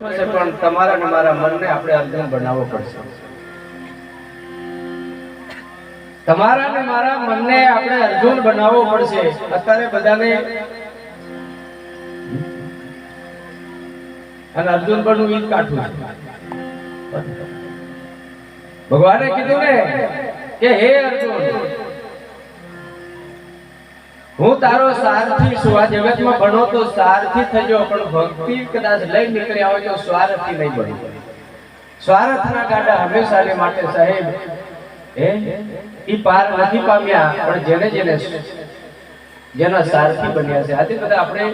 પણ તમારા ને મારા મનને આપણે અર્જુન બનાવવો પડશે. તમારા ને મારા મનને આપણે અર્જુન બનાવવો પડશે. અત્યારે બધાને અને અર્જુન પણ ઈ ઈદ કાઠું ભગવાને કીધું ને કે, હે અર્જુન હું તારો સારથી છું આ જગતમાં ભણો તો સારથી થજો, પણ ભક્તિ કદાચ લઈ નીકળ્યા હોય તો સ્વાર્થી નહીં બની સ્વાર્થના ગાડા હંમેશાને માટે, સાહેબ. હે? ઈ પાર નથી પામ્યા, પણ જેને જેને જેના સારથી બન્યા છે. આજે બધા આપણે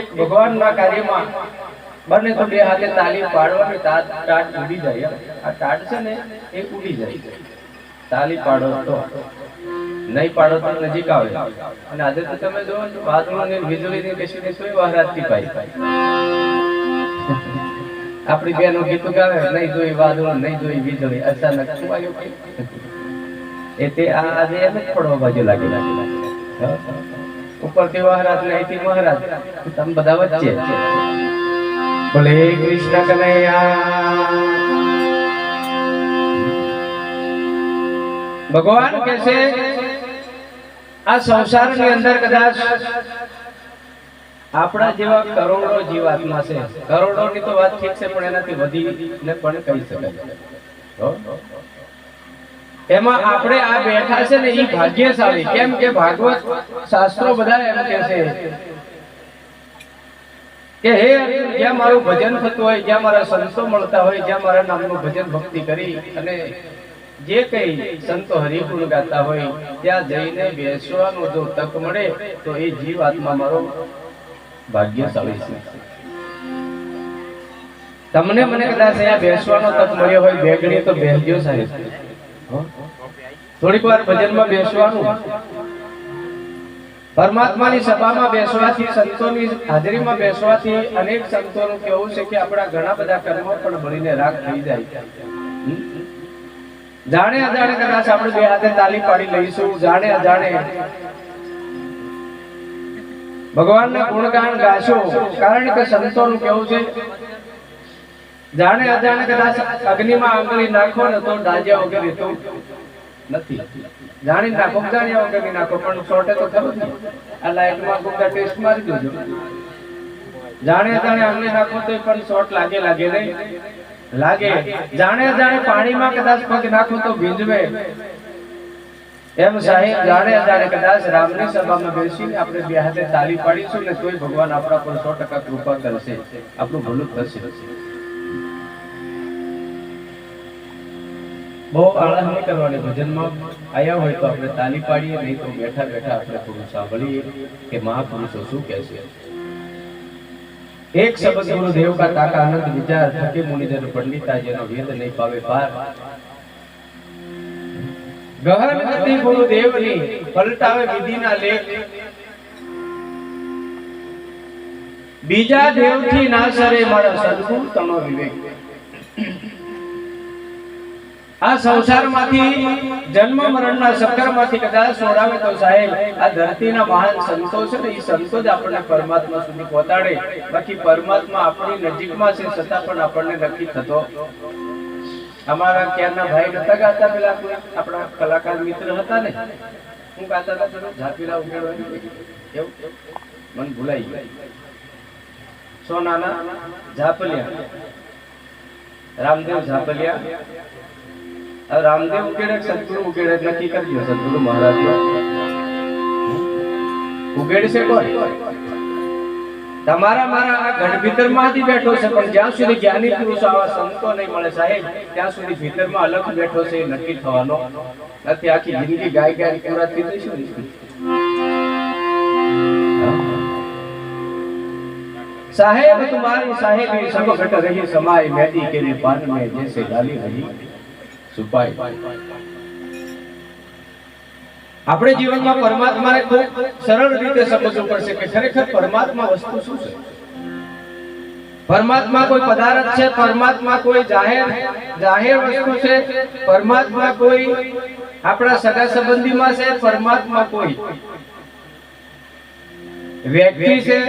એક ભગવાનના કાર્યમાં બને તો બે હાથે તાલી પાડવાની તાટ તાટ ઉડી જાય. આ તાટ છે ને, એ ઉડી જાય. તાલી પાડો તો નહીં પાડો તો નજીક આવે. અને આજે તો તમે જો બાથરૂમ ને વીજળી ને કશું ને કોઈ વહરાતી પાઈ આપણી બેનો ગીતો ગાવે, નહીં જોઈ વાદળો, નહીં જોઈ વીજળી. અચાનક શું આવ્યું? એ તે આ આજે જ પડવા બાજુ લાગી લાગી ઉપરથી વહરાત ને અહીંથી વહરાત તમે બધા વચ્ચે. ભલે કૃષ્ણ કનૈયા. ભગવાન કે આ સંસારની અંદર કદાચ આપણા જેવા કરોડો જીવાત્મા છે. કરોડો ની તો વાત ઠીક છે, પણ એનાથી વધી ને પણ કહી શકાય. એમાં આપણે આ બેઠા છે ને એ ભાગ્યશાળી. કેમ કે ભાગવત શાસ્ત્રો બધા એમ કે છે કે હે જ્યાં મારું ભજન થતું હોય, જ્યાં મારા સંતો મળતા હોય, જ્યાં મારા નામનું ભજન ભક્તિ કરી અને જે કઈ સંતો હરિગુણ ગાતા હોય, ત્યાં જઈને બેસવાનો જો તક મળે, તો એ જીવ આત્મા મારો ભાગ્યશાળી છે તમને મને કદાચ અહીંયા બેસવાનો તક મળ્યો હોય બેગડી તો બેસજો સાહેબ? થોડીક વાર ભજનમાં બેસવાનું પરમાત્માની સભામાં બેસવાથી, સંતોની હાજરીમાં બેસવાથી અનેક સંતોનું કેવું છે કે આપણા ઘણા બધા કર્મો પણ બળીને રાખ થઈ જાય? જાણે અજાણે કદાચ આપણે બે હાથે તાલી પાડી લઈશું, જાણે અજાણે. ભગવાનના ગુણગાન ગાશો, કારણ કે સંતોનું કેવું છે? જાણે અજાણે કદાચ અગ્નિમાં આંગળી નાખો ને તો ડાજ્યા વગર એ તો નથી. જાણી નાખો જાણ્યા વગર નાખો, પણ શોર્ટે તો ખરું. આ લાઈટમાં ગુગા ટેસ્ટ મારી દેજો. જાણે જાણે આંગળી નાખો તો પણ શોર્ટ લાગે લાગે નહીં. લાગે. જાણે જાણે પાણીમાં કદાચ પગ નાખો તો ભીંજવે. એમ સાહેબ, જાણે જાણે કદાચ રામની સભામાં બેસીને આપણે બે હાથે તાળી પાડીશું ને તોય ભગવાન આપણા પર સો ટકા કૃપા કરશે. આપણું ભલું થશે. બહુ આળસ નહીં કરવાની ભજનમાં. આવ્યા હોય તો આપણે તાલી પાડીએ, નહીં તો બેઠા બેઠા આપણે થોડું સાંભળીએ કે મહાપુરુષો શું કહેશે. એક શબ્દ ગુરુદેવ કા તાકા અનંત વિચાર થકે મુનિજન પંડિતા જેનો વેદ નહીં પાવે પાર ગહન ગતિ ગુરુદેવની પલટાવે વિધિના લેખ. બીજા દેવથી ના સરે મારા સદગુરુ તનો વિવેક. આ સંસારમાંથી, જન્મ મરણના ચક્કરમાંથી કદાચ છોડાવે તો સાહેબ, આ ધરતીના મહાન સંતો છે ને એ સંતો જ આપણને પરમાત્મા સુધી પહોંચાડે. બાકી પરમાત્મા આપણી નજીકમાં છે છતાં પણ આપણને નક્કી થતો. અમારા ક્યારના ભાઈ નતા ગાતા પેલા આપણા કલાકાર મિત્ર હતા ને? હું ગાતા હતા પેલો? ઝાપીલા ઉકેડવાની એવું? મને ભૂલાઈ ગયું. સોનાના ઝાપલિયા. રામદેવ ઝાપલિયા. રામદેવ ઉકેડે કે સદગુરુ ઉકેડે નક્કી કરજો સદગુરુ મહારાજ ઉકેડ છે કોણ તમારા મારા આ ઘર ભીતરમાંથી બેઠો છે પણ જ્યાં સુધી જ્ઞાની પુરુષો આવા સંતો નહીં મળે સાહેબ ત્યાં સુધી ભીતરમાં અલગ બેઠો છે એ નક્કી થવાનો નથી આખી જિંદગી ગાય ગાય પૂરા થઈ જઈશું ને. સાહેબ तुम्हारी साहेबी सब घट रही समाय मैदी के लिए पान में जैसे डाली रही આપણે જીવનમાં પરમાત્માને ખૂબ સરળ રીતે સમજવું પડશે કે ખરેખર પરમાત્મા વસ્તુ શું છે? પરમાત્મા કોઈ પદાર્થ છે, પરમાત્મા કોઈ જાહેર જાહેર વસ્તુ છે, પરમાત્મા કોઈ આપણા સગા સંબંધીમાં છે, પરમાત્મા કોઈ વ્યક્તિ છે.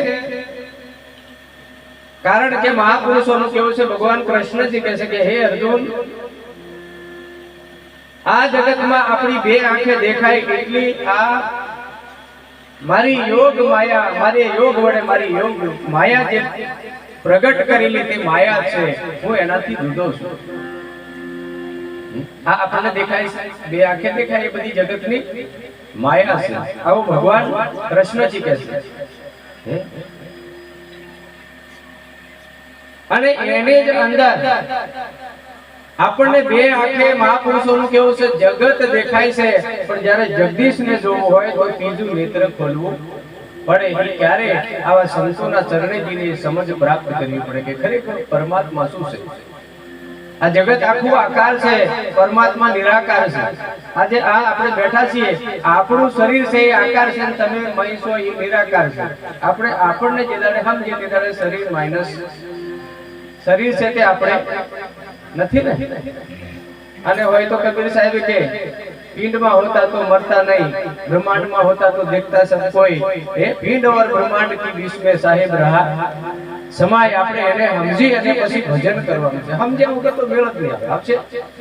કારણ કે મહાપુરુષોનું કેવું છે? ભગવાન કૃષ્ણજી કહે છે કે, હે અર્જુન આ જગતમાં આપણી બે આંખે દેખાય એટલી આ મારી યોગ માયા, મારી યોગ વડે મારી યોગ માયા જે પ્રગટ કરેલી તે માયા છે, હું એનાથી જુદો છું. આ આપણને દેખાય છે, બે આંખે દેખાય એ બધી જગતની માયા છે. આવો ભગવાન કૃષ્ણજી કહે છે? અને એને જ અંદર આપણને બે આંખે મહાપુરુષોનું કેવું છે? જગત દેખાય છે. પણ જ્યારે જગદીશને જોવું હોય તો ત્રીજું નેત્ર ખોલવું પડે. ક્યારે આવા સંતોના ચરણેજીની સમજ પ્રાપ્ત કરવી પડે કે ખરેખર પરમાત્મા શું છે? આ જગત આખું આકાર છે. પરમાત્મા નિરાકાર છે. આજે આ આપણે બેઠા છીએ. આપણું શરીર છે એ આકાર છે તમે મહીશો એ નિરાકાર છે. આપણે આપણને જે દાડે સમજીએ તે દાડે શરીર માઇનસ શરીર છે તે આપણે નથી ને? અને હોય તો કબીર સાહેબ કે, પિંડમાં હોતા તો મરતા નહીં, બ્રહ્માંડમાં હોતા તો દેખતા સબ કોઈ. એ પિંડ ઓર બ્રહ્માંડ કી બીચ મે સાહેબ રહા. સમાય આપણે એને સમજી અને પછી ભજન કરવાનું છે. સમજ્યા વગર તો મેળ જ નહીં આવે. આવશે?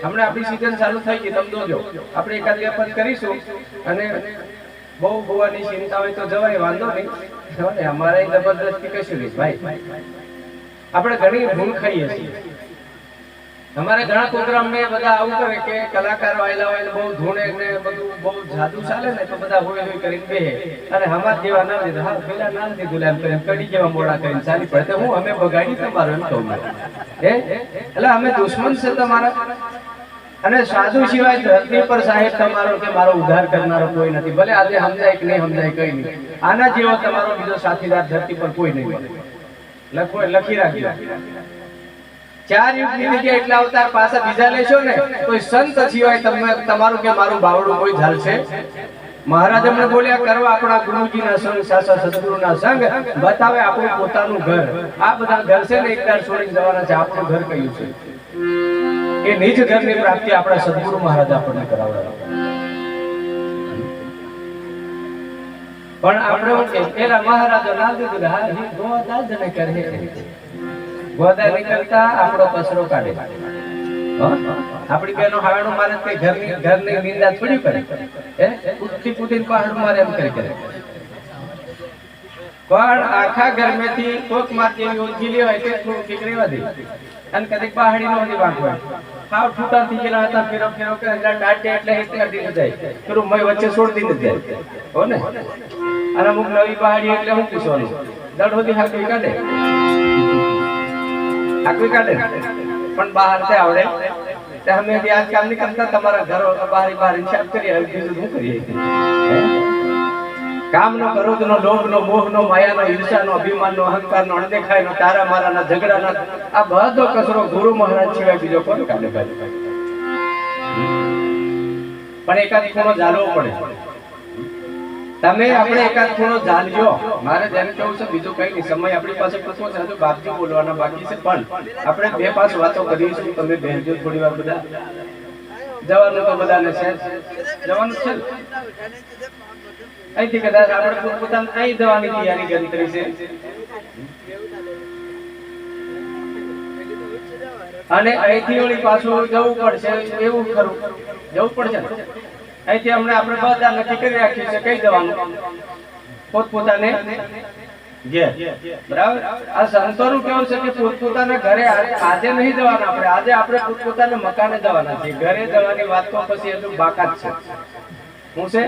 હમણાં આપણી સીઝન ચાલુ થઈ ગઈ, તમે જોજો. આપણે એકાદ પદ કરીશું અને બહુ ભૂવાની ચિંતા હોય તો જવાય, વાંધો નહીં. અમારે જબરદસ્તી કશું નહીં, ભાઈ. આપણે ઘણી ભૂલ ખાઈએ છીએ. અમારે ઘણા પ્રોગ્રામ ને બધા આવું કરે કે કલાકાર વાયલા હોય બહુ ધૂણે ને બધું બહુ જાદુ ચાલે ને તો બધા હોય હોય કરીને બે અને હમા જેવા ના લીધા, હા, પેલા ના લીધું એમ કરીને, કડી જેવા મોડા કરીને ચાલી પડે. હું, અમે બગાડી તમારો એમ કહું એટલે અમે દુશ્મન છે તમારા. અને સાધુ સિવાય ધરતી પર સાહેબ તમારો કે મારો ઉદ્ધાર કરનારો કોઈ નથી. ભલે આજે સમજાય કે નહીં સમજાય, કઈ નહીં. આના જેવો તમારો બીજો સાથીદાર ધરતી પર કોઈ નહીં લખો, લખી રાખજો. ચાર યુગની જગ્યાએ એટલા અવતાર પાછા બીજા લેશો ને, તો સંત સિવાય તમે તમારું કે મારું બાવડું કોઈ ઝાલશે મહારાજ અમને બોલ્યા, કરો આપણા ગુરુજીના સંગ, સાસા સદગુરુના સંગ, બતાવે આપણું પોતાનું ઘર. આ બધા ઘર છે ને એકવાર છોડીને જવાના છે. આપણું ઘર કયું છે? એ નિજ ઘરની પ્રાપ્તિ આપણા સદગુરુ મહારાજ આપણને કરાવડાવે. પણ આપણે પેલા મહારાજો ના દીધું હા હી ગોદા ને કરે ગોદા નીકળતા આપણો કચરો કાઢે. હં? આપણી બેનો હાડું મારે તે ઘરની ઘરની નિંદા થોડી કરે. હે? ઉઠી કૂદીને પહાડું મારે એમ કરી કરે. પણ આખા ઘરમેથી કોક મારતી એવી હોય તે થોડું ફીકરેવા દે. અને કદીક પહાડી નો વાંકવા હાવ છૂટા થઈ ગયેલા હતા, ફેરો ફેરો કે દાટે એટલે હિટ કાઢીને જાય. પેલું મય વચ્ચે છોડી દીધું જાય. હો ને? અને અમુક નવી પહાડી એટલે હું પૂછવાનું? દડ સુધી હાથ કાઢે. હાકવી કાઢે? પણ બહાર તે આવડે. તે અમે બી આજ કામ નહીં કરતા તમારા ઘરો બહાર બહાર હિસાબ કરીએ. હવે બીજું શું કરીએ? હે? કામનો ક્રોધનો નો મોહનો માયાનો અહંકાર અભિમાનનો અણદેખાય નો તારા ઝગડા ના આ બધો કચરો ગુરુ મહારાજ સિવાય બીજો કોણ કાઢે ભાઈ? પણ એકાદ ખૂણો જાળવો પડે. તમે આપણે એકાદ ખૂણો જાણજો. મારે જેને કહું છે, બીજું કઈ નહીં. સમય આપણી પાસે પૂછવો છે હજુ બાપજી બોલવાના બાકી છે, પણ આપણે બે પાંચ વાતો કરીશું તમે બેસજો થોડી વાર બધા. જવાનું તો બધાને છે જવાનું છે અહીંથી કદાચ આપણે પોતપોતાને અહીં જવાની તૈયારી કરી છે. અને અહીંથી પાછું જવું પડશે, એવું કરવું જવું પડશે અહીંથી હમણાં આપણે બધા નક્કી કરી રાખ્યું છે કઈ જવાનું પોતપોતાને. બરાબર? આ સંતોનું કેવું છે કે પોતપોતાના ઘરે આજે નહીં જવાના આપણે આજે આપણે પોતપોતાના મકાને જવાના છે ઘરે જવાની વાત તો પછી હજુ બાકાત છે. શું છે?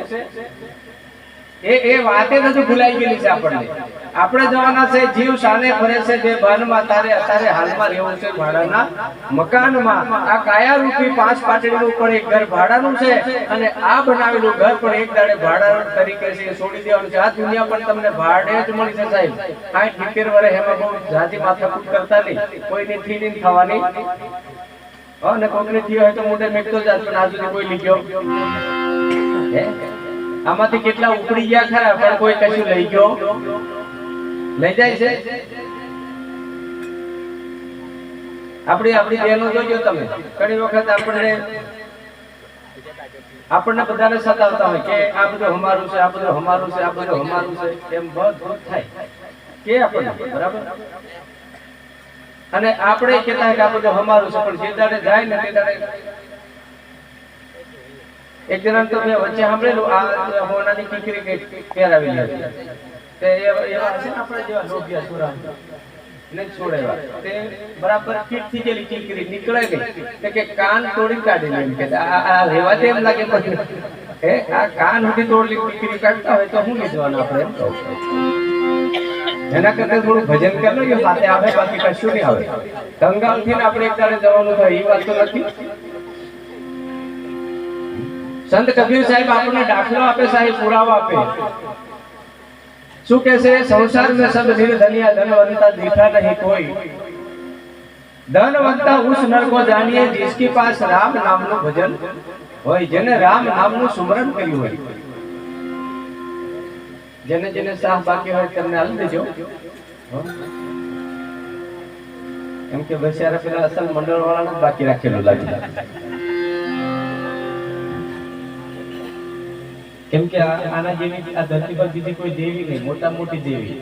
એ એ વાતે જ હજુ ભૂલાઈ ગયેલી છે આપણને. આપણે જવાના છે, જીવ સાને ફરે છે, જે ભાનમાં તારે અત્યારે હાલમાં રહેવું છે ભાડાના મકાનમાં. આ કાયા રૂપી પાંચ પાટડીનું પણ એક ઘર ભાડાનું છે અને આ બનાવેલું ઘર પણ એક દાડે ભાડા તરીકે છે છોડી દેવાનું છે. દુનિયા પણ તમને ભાડે જ મળી છે સાહેબ. સાઠ જાજી માથાકૂટ કરતા નહીં. કોઈની થી નહીં થવાની. હા, ને કોકની થી હોય તો મોઢે મેકતો જાત પણ આ કોઈ લીધો? આમાંથી કેટલા ઉપડી ગયા ખરા, પણ કોઈ કશું લઈ ગયો? લઈ જાય છે? આપણી આપણી બહેનો જોજો તમે. ઘણી વખત આપણને આપણને બધાને સતાવતા હોય કે આ બધું અમારું છે, આ બધું અમારું છે, આ બધું અમારું છે. એમ બધું થાય. કે આપણને? બરાબર? અને આપણે કહેતા કે આ બધું અમારું છે, પણ જે દાડે જાય ને તે દાડે એક જણા તો સાંભળેલું, આ બરાબર નીકળે કે કાન તોડી કાઢી લે એમ આ લેવા દે લાગે પછી હે, આ કાન સુધી તોડલી કીકરી કાઢતા હોય તો હું લીધવાનું આપણે એમ કહું એના કરતા થોડું ભજન કરી લો સાથે આવે, બાકી કશું નહીં આવે. કંગાલથી આપણે એક જવાનું થાય, એ વાત તો નથી. संत कबीर साहब आपने दाखिला आपे साहब पूरा वापे सुख कैसे संसार में सब धीर धनिया, धनवंता दिखा नहीं कोई। धनवंता उस नर को जानिए जिसके पास राम नाम नो भजन होई जने राम नाम नो सुमरण कई होई जने जने साहब बाकी होय करने हल देजो એમ કે બસ્યારા પેલા અસલ મંડળ વાળાને બાકી રાખેલું લાગી કેમ કે આના જેવી આ ધરતી પર બીજી કોઈ દેવી નહીં મોટા મોટી દેવી?